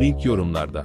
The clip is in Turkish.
Link yorumlarda.